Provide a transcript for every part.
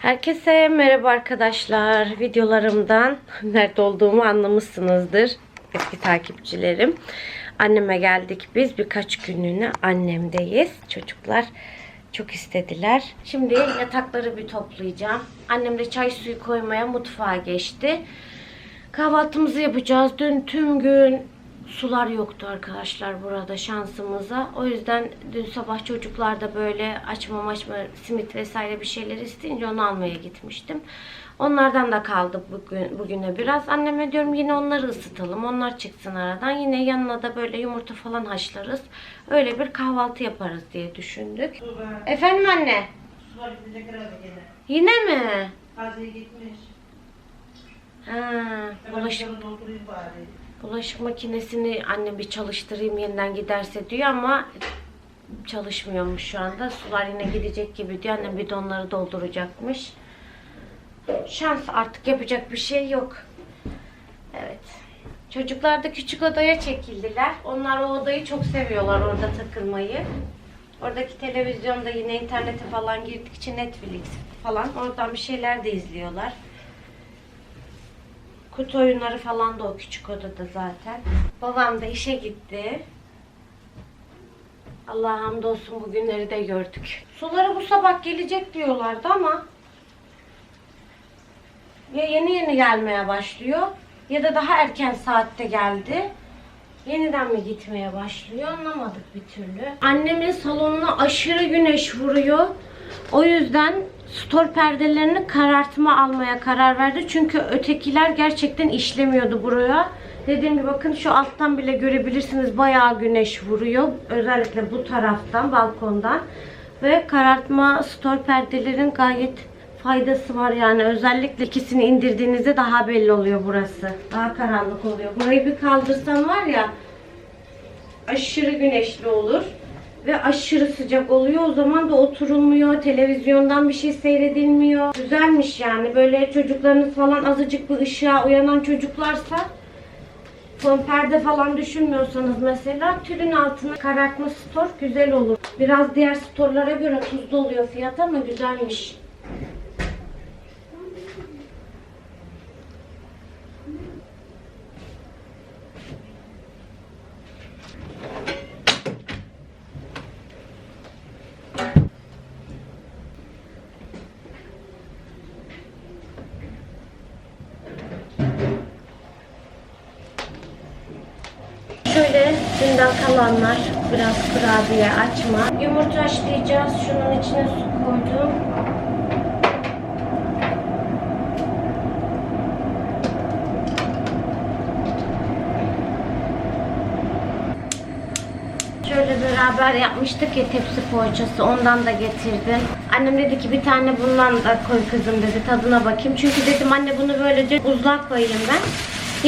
Herkese merhaba arkadaşlar. Videolarımdan nerede olduğumu anlamışsınızdır. Eski takipçilerim. Anneme geldik biz. Birkaç günlüğüne annemdeyiz. Çocuklar çok istediler. Şimdi yatakları bir toplayacağım. Annem de çay suyu koymaya mutfağa geçti. Kahvaltımızı yapacağız. Dün tüm gün sular yoktu arkadaşlar burada şansımıza. O yüzden dün sabah çocuklar da böyle açma açma simit vesaire bir şeyler isteyince onu almaya gitmiştim. Onlardan da kaldı bugün, bugüne biraz. Anneme diyorum yine onları ısıtalım. Onlar çıksın aradan. Yine yanına da böyle yumurta falan haşlarız. Öyle bir kahvaltı yaparız diye düşündük. Efendim anne? Sular gidecek herhalde gene. Yine mi? Kaziye gitmiş. Ha, bulaşık, bari. Bulaşık makinesini annem bir çalıştırayım yeniden giderse diyor ama çalışmıyormuş şu anda. Sular yine gidecek gibi diyor. Annem bidonları dolduracakmış. Şans artık yapacak bir şey yok. Evet. Çocuklar da küçük odaya çekildiler. Onlar o odayı çok seviyorlar orada takılmayı. Oradaki televizyonda yine internete falan girdikçe Netflix falan oradan bir şeyler de izliyorlar. Kutu oyunları falan da o küçük odada zaten. Babam da işe gitti. Allah'a hamdolsun bugünleri de gördük. Suları bu sabah gelecek diyorlardı ama ya yeni yeni gelmeye başlıyor ya da daha erken saatte geldi. Yeniden mi gitmeye başlıyor anlamadık bir türlü. Annemin salonuna aşırı güneş vuruyor. O yüzden stor perdelerini karartma almaya karar verdi. Çünkü ötekiler gerçekten işlemiyordu buraya. Dediğim gibi bakın şu alttan bile görebilirsiniz bayağı güneş vuruyor. Özellikle bu taraftan balkondan. Ve karartma stor perdelerin gayet faydası var yani. Özellikle ikisini indirdiğinizde daha belli oluyor burası. Daha karanlık oluyor. Burayı bir kaldırsam var ya aşırı güneşli olur ve aşırı sıcak oluyor. O zaman da oturulmuyor, televizyondan bir şey seyredilmiyor. Güzelmiş yani. Böyle çocuklarınız falan azıcık bir ışığa uyanan çocuklarsa fon perde falan düşünmüyorsanız mesela tülün altına karartma stor güzel olur. Biraz diğer storlara göre tuzlu oluyor fiyat ama güzelmiş. Dünden kalanlar biraz kurabiye açma. Yumurta haşlayacağız. Şunun içine su koydum. Şöyle beraber yapmıştık ya tepsi poğaçası. Ondan da getirdim. Annem dedi ki bir tane bundan da koy kızım dedi. Tadına bakayım. Çünkü dedim anne bunu böylece buzluğa koyayım ben.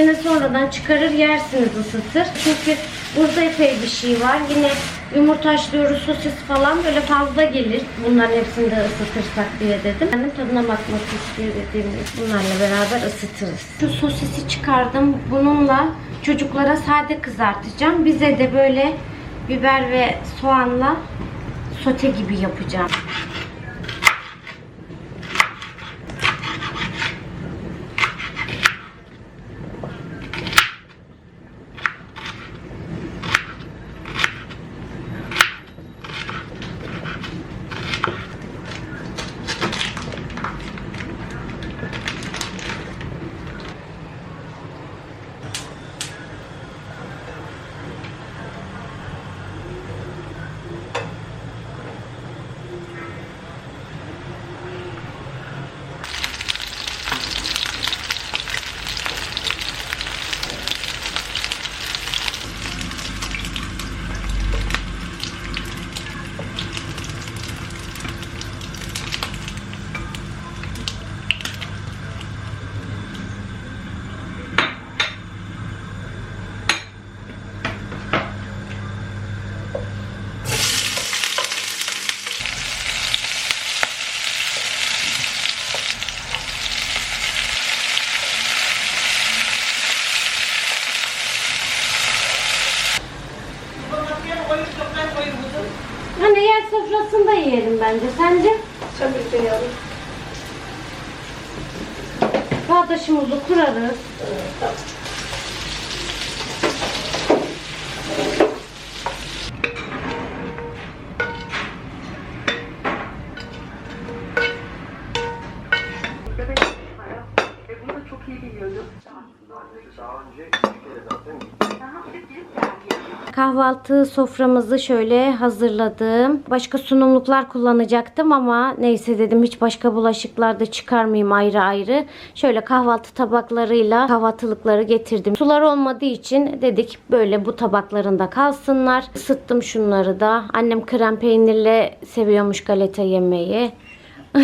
Yine sonradan çıkarır yersiniz ısıtır. Çünkü burada epey bir şey var. Yine yumurta haşlıyoruz, sosis falan böyle fazla gelir. Bunların hepsini de ısıtırsak diye dedim. Annem tadına bakmak istiyor dediğim bunlarla beraber ısıtırız. Şu sosisi çıkardım. Bununla çocuklara sade kızartacağım. Bize de böyle biber ve soğanla sote gibi yapacağım. sofrasında yiyelim bence. Sence? Tabii ki yavrum. Bağdaşımızı kurarız. Evet, tamam. Kahvaltı soframızı şöyle hazırladım. Başka sunumluklar kullanacaktım ama neyse dedim hiç başka bulaşıklar da çıkarmayayım ayrı ayrı. Şöyle kahvaltı tabaklarıyla kahvaltılıkları getirdim. Sular olmadığı için dedik böyle bu tabaklarında kalsınlar. Isıttım şunları da. Annem krem peynirle seviyormuş galeta yemeği. O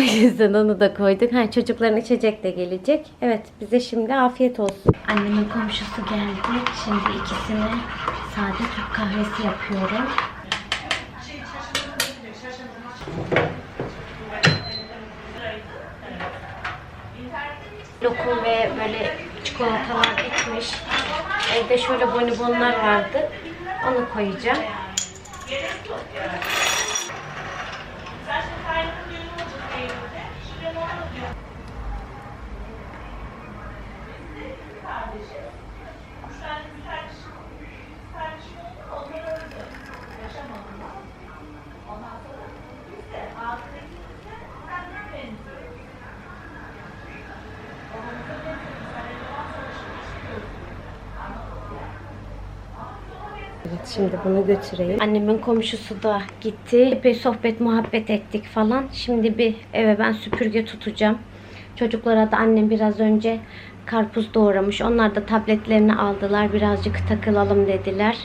onu da koyduk. Ha, çocukların içecek de gelecek. Evet bize şimdi afiyet olsun. Annemin komşusu geldi. Şimdi ikisine sade Türk kahvesi yapıyorum. Lokum ve böyle çikolatalar bitmiş. Evde şöyle bonibonlar vardı. Onu koyacağım. Evet şimdi bunu götüreyim. Annemin komşusu da gitti. Epey sohbet muhabbet ettik falan. Şimdi bir eve ben süpürge tutacağım. Çocuklara da annem biraz önce karpuz doğramış. Onlar da tabletlerini aldılar. Birazcık takılalım dediler.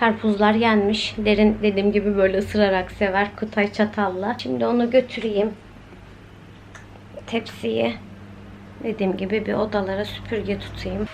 Karpuzlar yenmiş. Derin dediğim gibi böyle ısırarak sever. Kutay çatalla. Şimdi onu götüreyim. Tepsiye. Dediğim gibi bir odalara süpürge tutayım.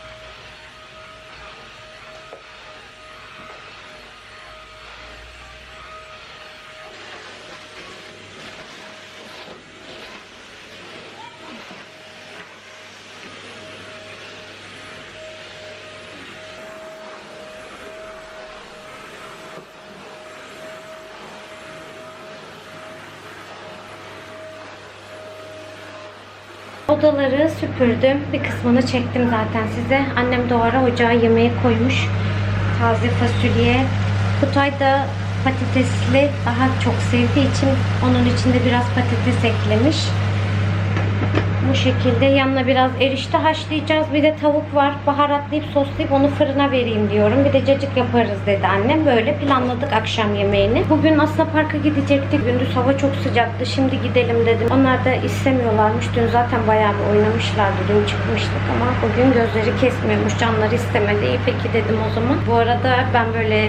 Odaları süpürdüm. Bir kısmını çektim zaten size. Annem doğara ocağa yemeği koymuş. Taze fasulye. Kutay da patatesli daha çok sevdiği için onun içinde biraz patates eklemiş. Bu şekilde yanına biraz erişte haşlayacağız. Bir de tavuk var. Baharatlayıp soslayıp onu fırına vereyim diyorum. Bir de cacık yaparız dedi annem. Böyle planladık akşam yemeğini. Bugün aslında parka gidecektik. Gündüz hava çok sıcaktı. Şimdi gidelim dedim. Onlar da istemiyorlarmış. Dün zaten bayağı bir oynamışlardı. Dün çıkmıştık ama bugün gözleri kesmiyormuş. Canları istemedi. İyi peki dedim o zaman. Bu arada ben böyle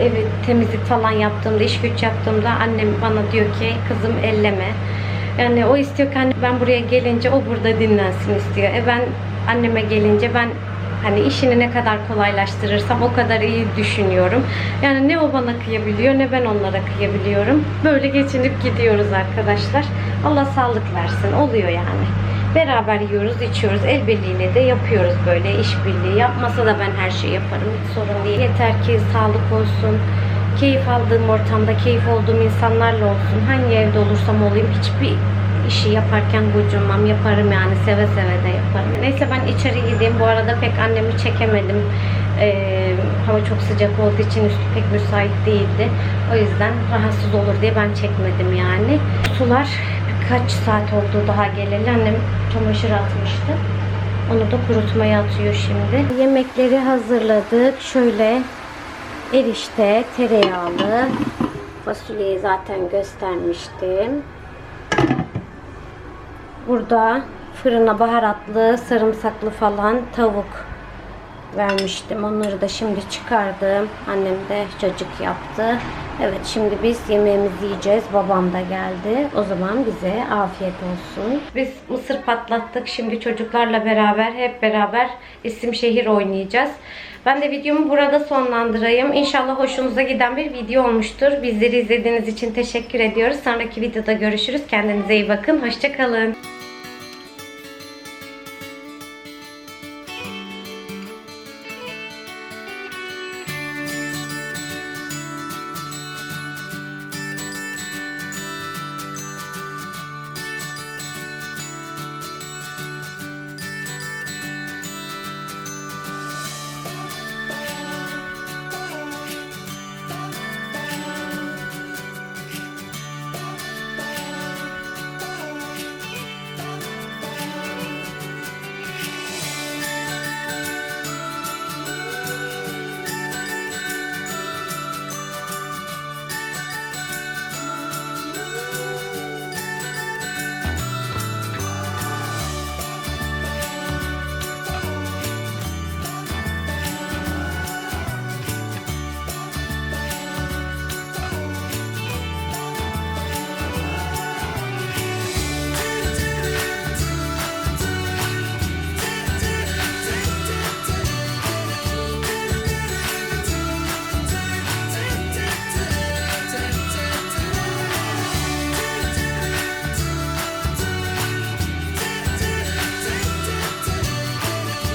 evi temizlik falan yaptığımda, iş güç yaptığımda annem bana diyor ki kızım elleme. Yani o istiyor ki hani ben buraya gelince o burada dinlensin istiyor. E ben anneme gelince ben hani işini ne kadar kolaylaştırırsam o kadar iyi düşünüyorum. Yani ne o bana kıyabiliyor ne ben onlara kıyabiliyorum. Böyle geçinip gidiyoruz arkadaşlar. Allah sağlık versin. Oluyor yani. Beraber yiyoruz, içiyoruz. El birliğiyle de yapıyoruz böyle işbirliği. Yapmasa da ben her şeyi yaparım. Hiç sorun değil. Yeter ki sağlık olsun. Keyif aldığım ortamda, keyif olduğum insanlarla olsun. Hangi evde olursam olayım hiçbir işi yaparken gocunmam. Yaparım yani seve seve de yaparım. Neyse ben içeri gideyim. Bu arada pek annemi çekemedim. Ee, hava çok sıcak olduğu için üstü pek müsait değildi. O yüzden rahatsız olur diye ben çekmedim yani. Sular birkaç saat oldu daha geleli. Annem çamaşır atmıştı. Onu da kurutmaya atıyor şimdi. Yemekleri hazırladık. Şöyle erişte, tereyağlı. Fasulyeyi zaten göstermiştim. Burada fırına baharatlı, sarımsaklı falan tavuk vermiştim. Onları da şimdi çıkardım. Annem de cacık yaptı. Evet şimdi biz yemeğimizi yiyeceğiz. Babam da geldi. O zaman bize afiyet olsun. Biz mısır patlattık. Şimdi çocuklarla beraber hep beraber isim şehir oynayacağız. Ben de videomu burada sonlandırayım. İnşallah hoşunuza giden bir video olmuştur. Bizleri izlediğiniz için teşekkür ediyoruz. Sonraki videoda görüşürüz. Kendinize iyi bakın. Hoşçakalın.